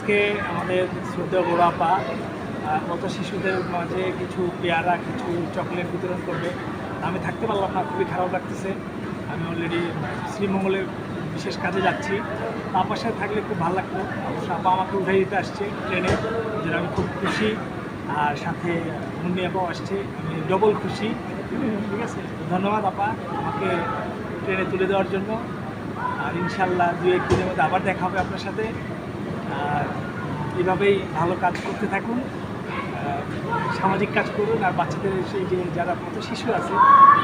আজকে আমাদের শ্রদ্ধা আহ, কত শিশুদের মাঝে কিছু পেয়ারা কিছু চকলেট বিতরণ করবে। আমি থাকতে পারলাম না খুবই খারাপ লাগতেছে। আমি অলরেডি শ্রীমঙ্গলের বিশেষ কাজে যাচ্ছি। আপার সাথে থাকলে খুব ভালো লাগতো। অবশ্য আপা আমাকে উঠাই দিতে আসছে ট্রেনে যেটা আমি খুব খুশি। আর সাথে মুন্নি আপাও আসছে আমি ডবল খুশি। ঠিক আছে? ধন্যবাদ আপা আমাকে ট্রেনে তুলে দেওয়ার জন্য। আর ইনশাল্লাহ দু এক দিনের মধ্যে আবার দেখা হবে আপনার সাথে। এভাবেই ভালো কাজ করতে থাকুন সামাজিক কাজ করুন, আর বাচ্চাদের সেই যে যারা কত শিশু আছে,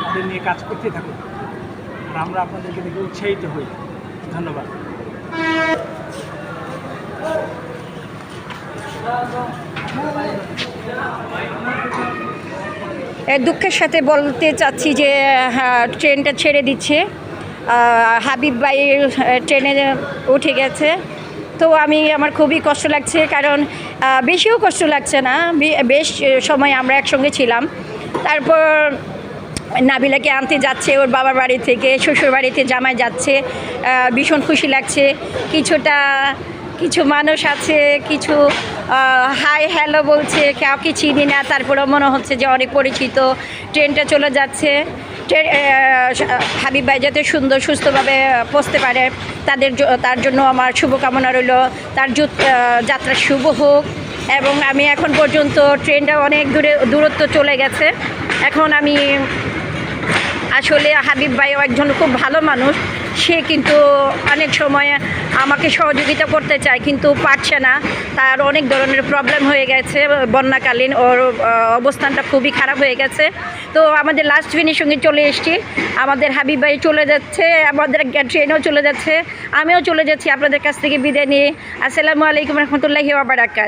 তাদের নিয়ে কাজ করতে থাকুন। আর আমরা আপনাদেরকে দেখে উৎসাহিত হই। ধন্যবাদ। দুঃখের সাথে বলতে চাচ্ছি যে ট্রেনটা ছেড়ে দিচ্ছে। হাবিব ভাই ট্রেনে উঠে গেছে। তো আমি, আমার খুবই কষ্ট লাগছে, কারণ বেশিও কষ্ট লাগছে না। বেশ সময় আমরা একসঙ্গে ছিলাম। তারপর নাবিলাকে আনতে যাচ্ছে, ওর বাবার বাড়ি থেকে, শ্বশুর বাড়িতে জামাই যাচ্ছে ভীষণ খুশি লাগছে। কিছুটা, কিছু মানুষ আছে, কিছু হাই হ্যালো বলছে, কাউকে চিনি না। তারপরেও মনে হচ্ছে যে অনেক পরিচিত। ট্রেনটা চলে যাচ্ছে। হাবিব ভাই যাতে সুন্দর, সুস্থভাবে পৌঁছতে পারে, তাদের তার জন্য আমার শুভকামনা রইল। তার যাত্রা শুভ হোক। এবং আমি এখন পর্যন্ত ট্রেনটা অনেক দূরে, দূরত্ব চলে গেছে। এখন আমি আসলে হাবিব ভাইও একজন খুব ভালো মানুষ। সে কিন্তু অনেক সময় আমাকে সহযোগিতা করতে চায়, কিন্তু পারছে না। তার অনেক ধরনের প্রবলেম হয়ে গেছে বন্যাকালীন, ওর অবস্থানটা খুবই খারাপ হয়ে গেছে। তো আমাদের লাস্ট ফিনিশিংয়ে চলে এসেছি। আমাদের হাবিব ভাই চলে যাচ্ছে, আমাদের ট্রেনও চলে যাচ্ছে, আমিও চলে যাচ্ছি আপনাদের কাছ থেকে বিদায় নিয়ে। আসসালামু আলাইকুম রহমতুল্লাহি ওবরাকাত